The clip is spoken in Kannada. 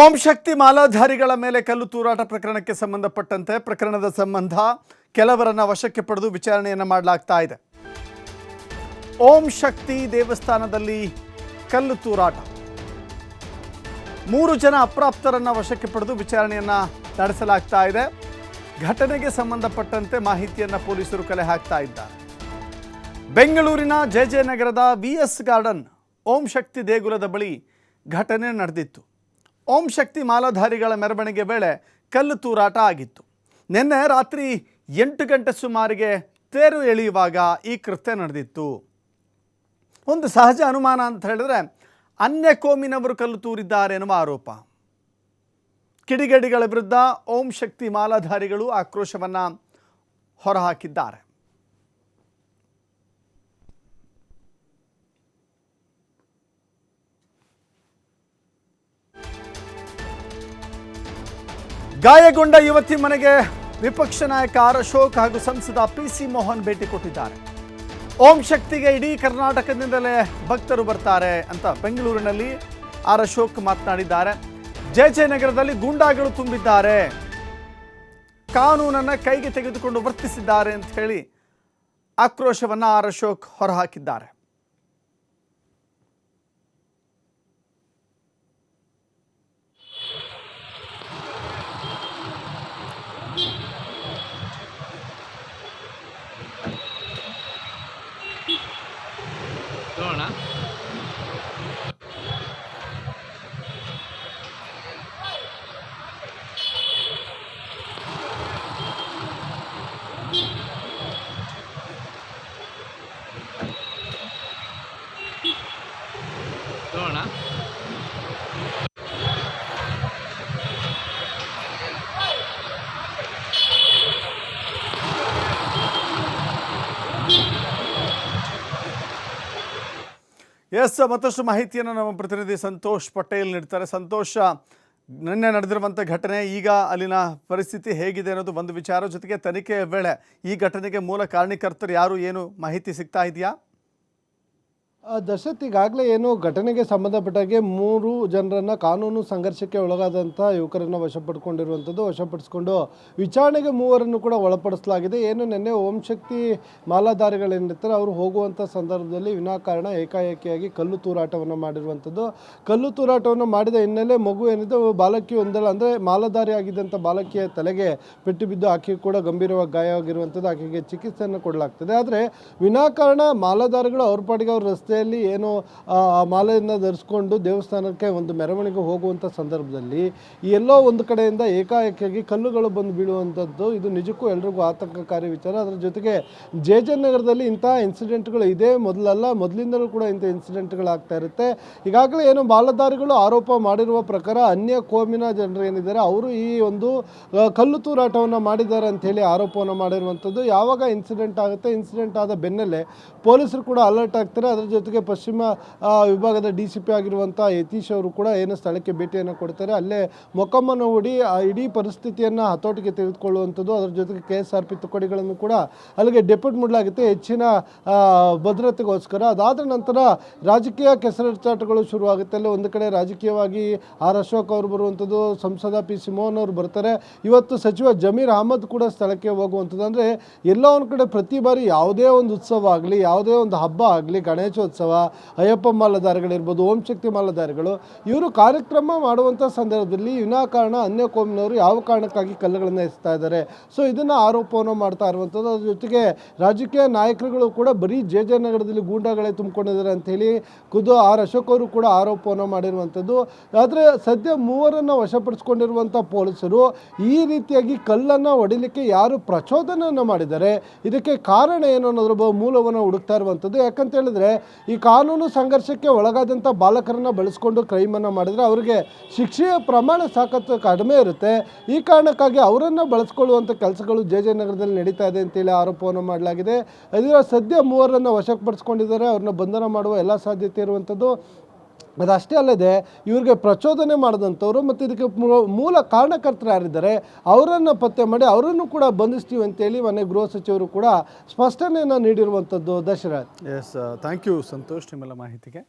ಓಂ ಶಕ್ತಿ ಮಾಲಾಧಾರಿಗಳ ಮೇಲೆ ಕಲ್ಲು ತೂರಾಟ ಪ್ರಕರಣಕ್ಕೆ ಸಂಬಂಧಪಟ್ಟಂತೆ ಪ್ರಕರಣದ ಸಂಬಂಧ ಕೆಲವರನ್ನ ವಶಕ್ಕೆ ಪಡೆದು ವಿಚಾರಣೆಯನ್ನು ಮಾಡಲಾಗ್ತಾ ಇದೆ. ಓಂ ಶಕ್ತಿ ದೇವಸ್ಥಾನದಲ್ಲಿ ಕಲ್ಲು ತೂರಾಟ. ಮೂರು ಜನ ಅಪ್ರಾಪ್ತರನ್ನ ವಶಕ್ಕೆ ಪಡೆದು ವಿಚಾರಣೆಯನ್ನ ನಡೆಸಲಾಗ್ತಾ ಇದೆ. ಘಟನೆಗೆ ಸಂಬಂಧಪಟ್ಟಂತೆ ಮಾಹಿತಿಯನ್ನ ಪೊಲೀಸರು ಕಲೆ ಹಾಕ್ತಾ ಇದ್ದಾರೆ. ಬೆಂಗಳೂರಿನ ಜೆ ಜೆ ನಗರದ V S garden Om Shakti ದೇಗುಲದ ಬಳಿ ಘಟನೆ ನಡೆದಿತ್ತು. ಓಂ ಶಕ್ತಿ ಮಾಲಾಧಾರಿಗಳ ಮೆರವಣಿಗೆ ವೇಳೆ ಕಲ್ಲು ತೂರಾಟ ಆಗಿತ್ತು. ನಿನ್ನೆ ರಾತ್ರಿ ಎಂಟು ಗಂಟೆ ಸುಮಾರಿಗೆ ತೇರು ಎಳೆಯುವಾಗ ಈ ಕೃತ್ಯ ನಡೆದಿತ್ತು. ಒಂದು ಸಹಜ ಅನುಮಾನ ಅಂತ ಹೇಳಿದ್ರೆ ಅನ್ಯ ಕೋಮಿನವರು ಕಲ್ಲು ತೂರಿದ್ದಾರೆ ಎನ್ನುವ ಆರೋಪ. ಕಿಡಿಗಡಿಗಳ ವಿರುದ್ಧ ಓಂ ಶಕ್ತಿ ಮಾಲಾಧಾರಿಗಳು ಆಕ್ರೋಶವನ್ನು ಹೊರಹಾಕಿದ್ದಾರೆ. ಗಾಯಗೊಂಡ ಯುವತಿ ಮನೆಗೆ ವಿಪಕ್ಷ ನಾಯಕ ಆರ್ ಅಶೋಕ್ ಹಾಗೂ ಸಂಸದ ಪಿ ಸಿ ಮೋಹನ್ ಭೇಟಿ ಕೊಟ್ಟಿದ್ದಾರೆ. ಓಂ ಶಕ್ತಿಗೆ ಇಡೀ ಕರ್ನಾಟಕದಿಂದಲೇ ಭಕ್ತರು ಬರ್ತಾರೆ ಅಂತ ಬೆಂಗಳೂರಿನಲ್ಲಿ ಆರ್ ಅಶೋಕ್ ಮಾತನಾಡಿದ್ದಾರೆ. ಜೆ ನಗರದಲ್ಲಿ ಗೂಂಡಾಗಳು ತುಂಬಿದ್ದಾರೆ. ಕಾನೂನನ್ನು ಕೈಗೆ ತೆಗೆದುಕೊಂಡು ವರ್ತಿಸಿದ್ದಾರೆ ಅಂತ ಹೇಳಿ ಆಕ್ರೋಶವನ್ನು ಆರ್ ಅಶೋಕ್ ಹೊರಹಾಕಿದ್ದಾರೆ. ಎಸ್ ಮತ್ತಷ್ಟು ಮಾಹಿತಿಯನ್ನು ನಮ್ಮ ಪ್ರತಿನಿಧಿ ಸಂತೋಷ್ ಪಟೇಲ್ ನೀಡ್ತಾರೆ. ಸಂತೋಷ, ನಿನ್ನೆ ನಡೆದಿರುವಂಥ ಘಟನೆ, ಈಗ ಅಲ್ಲಿನ ಪರಿಸ್ಥಿತಿ ಹೇಗಿದೆ ಅನ್ನೋದು ಒಂದು ವಿಚಾರ. ಜೊತೆಗೆ ತನಿಖೆಯ ವೇಳೆ ಈ ಘಟನೆಗೆ ಮೂಲ ಕಾರಣಕರ್ತರು ಯಾರು ಏನು ಮಾಹಿತಿ ಸಿಗ್ತಾ ಇದೆಯಾ? ದಶರಥ್ ಈಗಾಗಲೇ ಏನು ಘಟನೆಗೆ ಸಂಬಂಧಪಟ್ಟಾಗೆ ಮೂರು ಜನರನ್ನ ಕಾನೂನು ಸಂಘರ್ಷಕ್ಕೆ ಒಳಗಾದಂಥ ಯುವಕರನ್ನು ವಶಪಡ್ಕೊಂಡಿರುವಂಥದ್ದು, ವಶಪಡಿಸಿಕೊಂಡು ವಿಚಾರಣೆಗೆ ಮೂವರನ್ನು ಕೂಡ ಒಳಪಡಿಸಲಾಗಿದೆ. ಏನು ನಿನ್ನೆ ಓಂ ಶಕ್ತಿ ಮಾಲಾಧಾರಿಗಳೇನಿರ್ತಾರೆ ಅವರು ಹೋಗುವಂಥ ಸಂದರ್ಭದಲ್ಲಿ ವಿನಾಕಾರಣ ಏಕಾಏಕಿಯಾಗಿ ಕಲ್ಲು ತೂರಾಟವನ್ನು ಮಾಡಿರುವಂಥದ್ದು. ಕಲ್ಲು ತೂರಾಟವನ್ನು ಮಾಡಿದ ಹಿನ್ನೆಲೆ ಮಗು ಏನಿದೆ ಬಾಲಕಿ ಒಂದಲ್ಲ ಅಂದರೆ ಮಾಲಾಧಾರಿ ಆಗಿದ್ದಂಥ ಬಾಲಕಿಯ ತಲೆಗೆ ಪೆಟ್ಟು ಬಿದ್ದು ಆಕೆಗೆ ಕೂಡ ಗಂಭೀರವಾಗಿ ಗಾಯವಾಗಿರುವಂಥದ್ದು, ಆಕೆಗೆ ಚಿಕಿತ್ಸೆಯನ್ನು ಕೊಡಲಾಗ್ತದೆ. ಆದರೆ ವಿನಾಕಾರಣ ಮಾಲಾಧಾರಿಗಳು ಅವ್ರ ಪಾಡಿಗೆ ಅವ್ರ ರಸ್ತೆಯಲ್ಲಿ ಏನು ಮಾಲೆಯನ್ನು ಧರಿಸ್ಕೊಂಡು ದೇವಸ್ಥಾನಕ್ಕೆ ಒಂದು ಮೆರವಣಿಗೆ ಹೋಗುವಂಥ ಸಂದರ್ಭದಲ್ಲಿ ಎಲ್ಲೋ ಒಂದು ಕಡೆಯಿಂದ ಏಕಾಏಕಿಯಾಗಿ ಕಲ್ಲುಗಳು ಬಂದು ಬೀಳುವಂಥದ್ದು ಇದು ನಿಜಕ್ಕೂ ಎಲ್ರಿಗೂ ಆತಂಕಕಾರಿ ವಿಚಾರ. ಅದರ ಜೊತೆಗೆ ಜೆ ಜೆ ನಗರದಲ್ಲಿ ಇಂತಹ ಇನ್ಸಿಡೆಂಟ್ಗಳು ಇದೇ ಮೊದಲಲ್ಲ, ಮೊದಲಿಂದಲೂ ಕೂಡ ಇಂಥ ಇನ್ಸಿಡೆಂಟ್ಗಳಾಗ್ತಾ ಇರುತ್ತೆ. ಈಗಾಗಲೇ ಏನು ಬಾಲಧಾರಿಗಳು ಆರೋಪ ಮಾಡಿರುವ ಪ್ರಕಾರ ಅನ್ಯ ಕೋಮಿನ ಜನರು ಏನಿದ್ದಾರೆ, ಅವರು ಈ ಒಂದು ಕಲ್ಲು ತೂರಾಟವನ್ನು ಮಾಡಿದ್ದಾರೆ ಅಂತ ಹೇಳಿ ಆರೋಪವನ್ನು ಮಾಡಿರುವಂಥದ್ದು. ಯಾವಾಗ ಇನ್ಸಿಡೆಂಟ್ ಆಗುತ್ತೆ ಇನ್ಸಿಡೆಂಟ್ ಆದ ಬೆನ್ನಲ್ಲೇ ಪೊಲೀಸರು ಕೂಡ ಅಲರ್ಟ್ ಆಗ್ತಾರೆ. ಅದರ ಜೊತೆಗೆ ಪಶ್ಚಿಮ ವಿಭಾಗದ ಡಿ ಸಿ ಪಿ ಆಗಿರುವಂಥ ಯತೀಶ್ ಅವರು ಕೂಡ ಏನು ಸ್ಥಳಕ್ಕೆ ಭೇಟಿಯನ್ನು ಕೊಡ್ತಾರೆ. ಅಲ್ಲೇ ಮೊಕ್ಕಮ್ಮನ ಹೂಡಿ ಆ, ಇಡೀ ಪರಿಸ್ಥಿತಿಯನ್ನು ಹತೋಟಿಗೆ ತೆಗೆದುಕೊಳ್ಳುವಂಥದ್ದು. ಅದರ ಜೊತೆಗೆ ಕೆ ಎಸ್ ಆರ್ ಪಿ ತುಕಡಿಗಳನ್ನು ಕೂಡ ಅಲ್ಲಿಗೆ ಡೆಪ್ಯೂಟ್ ಮಾಡಲಾಗುತ್ತೆ. ಹೆಚ್ಚಿನ ಭದ್ರತೆಗೋಸ್ಕರ. ಅದಾದ ನಂತರ ರಾಜಕೀಯ ಕೆಸರಚಾಟಗಳು ಶುರುವಾಗುತ್ತೆ. ಅಲ್ಲಿ ಒಂದು ಕಡೆ ರಾಜಕೀಯವಾಗಿ ಆರ್ ಅಶೋಕ್ ಅವರು ಬರುವಂಥದ್ದು, ಸಂಸದ ಪಿ ಸಿ ಮೋಹನ್ ಅವರು ಬರ್ತಾರೆ. ಇವತ್ತು ಸಚಿವ ಜಮೀರ್ ಅಹಮದ್ ಕೂಡ ಸ್ಥಳಕ್ಕೆ ಹೋಗುವಂಥದ್ದು. ಅಂದರೆ ಎಲ್ಲ ಒಂದು ಕಡೆ ಪ್ರತಿ ಬಾರಿ ಯಾವುದೇ ಒಂದು ಉತ್ಸವ ಆಗಲಿ, ಯಾವುದೇ ಒಂದು ಹಬ್ಬ ಆಗಲಿ, ಗಣೇಶೋತ್ಸವ ಅಯ್ಯಪ್ಪ ಮಾಲಧಾರಿಗಳಿರ್ಬೋದು ಓಂ ಶಕ್ತಿ ಮಾಲಧಾರಿಗಳು, ಇವರು ಕಾರ್ಯಕ್ರಮ ಮಾಡುವಂಥ ಸಂದರ್ಭದಲ್ಲಿ ವಿನಾಕಾರಣ ಅನ್ಯ ಕೋಮಿನವರು ಯಾವ ಕಾರಣಕ್ಕಾಗಿ ಕಲ್ಲುಗಳನ್ನು ಎಸ್ತಾ ಇದ್ದಾರೆ? ಸೊ ಇದನ್ನು ಆರೋಪವನ್ನು ಮಾಡ್ತಾ ಇರುವಂಥದ್ದು ಅದ್ರ ಜೊತೆಗೆ ರಾಜಕೀಯ ನಾಯಕರುಗಳು ಕೂಡ ಬರೀ ಜೆ ಜೆ ನಗರದಲ್ಲಿ ಗೂಂಡಾಗಳೇ ತುಂಬಿಕೊಂಡಿದ್ದಾರೆ ಅಂಥೇಳಿ ಖುದ್ದು ಆರ್ ಅಶೋಕ್ ಅವರು ಕೂಡ ಆರೋಪವನ್ನು ಮಾಡಿರುವಂಥದ್ದು ಆದರೆ ಸದ್ಯ ಮೂವರನ್ನು ವಶಪಡಿಸಿಕೊಂಡಿರುವಂಥ ಪೊಲೀಸರು ಈ ರೀತಿಯಾಗಿ ಕಲ್ಲನ್ನು ಹೊಡಿಲಿಕ್ಕೆ ಯಾರು ಪ್ರಚೋದನೆಯನ್ನು ಮಾಡಿದ್ದಾರೆ? ಇದಕ್ಕೆ ಕಾರಣ ಏನು ಅನ್ನೋದ್ರ ಮೂಲವನ್ನು ಹುಡುಕ್ತಾ ಇರುವಂಥದ್ದು ಯಾಕಂತ ಹೇಳಿದ್ರೆ ಈ ಕಾನೂನು ಸಂಘರ್ಷಕ್ಕೆ ಒಳಗಾದಂಥ ಬಾಲಕರನ್ನು ಬಳಸ್ಕೊಂಡು ಕ್ರೈಮನ್ನು ಮಾಡಿದರೆ ಅವರಿಗೆ ಶಿಕ್ಷೆಯ ಪ್ರಮಾಣ ಸಾಕಷ್ಟು ಕಡಿಮೆ ಇರುತ್ತೆ. ಈ ಕಾರಣಕ್ಕಾಗಿ ಅವರನ್ನು ಬಳಸ್ಕೊಳ್ಳುವಂಥ ಕೆಲಸಗಳು ಜೆ ಜೆ ನಗರದಲ್ಲಿ ನಡೀತಾ ಇದೆ ಅಂತೇಳಿ ಆರೋಪವನ್ನು ಮಾಡಲಾಗಿದೆ. ಅದರ ಸದ್ಯ ಮೂವರನ್ನು ವಶಪಡಿಸ್ಕೊಂಡಿದ್ದಾರೆ. ಅವ್ರನ್ನ ಬಂಧನ ಮಾಡುವ ಎಲ್ಲ ಸಾಧ್ಯತೆ ಇರುವಂಥದ್ದು. ಅದಷ್ಟೇ ಅಲ್ಲದೆ, ಇವ್ರಿಗೆ ಪ್ರಚೋದನೆ ಮಾಡಿದಂಥವ್ರು ಮತ್ತು ಇದಕ್ಕೆ ಮೂಲ ಕಾರಣಕರ್ತರು ಯಾರಿದ್ದಾರೆ, ಅವರನ್ನು ಪತ್ತೆ ಮಾಡಿ ಅವರನ್ನು ಕೂಡ ಬಂಧಿಸ್ತೀವಿ ಅಂತೇಳಿ ಮನೆ ಗೃಹ ಸಚಿವರು ಕೂಡ ಸ್ಪಷ್ಟನೆಯನ್ನು ನೀಡಿರುವಂಥದ್ದು Dasharath. Yes thank you Santosh ನಿಮ್ಮೆಲ್ಲ ಮಾಹಿತಿಗೆ.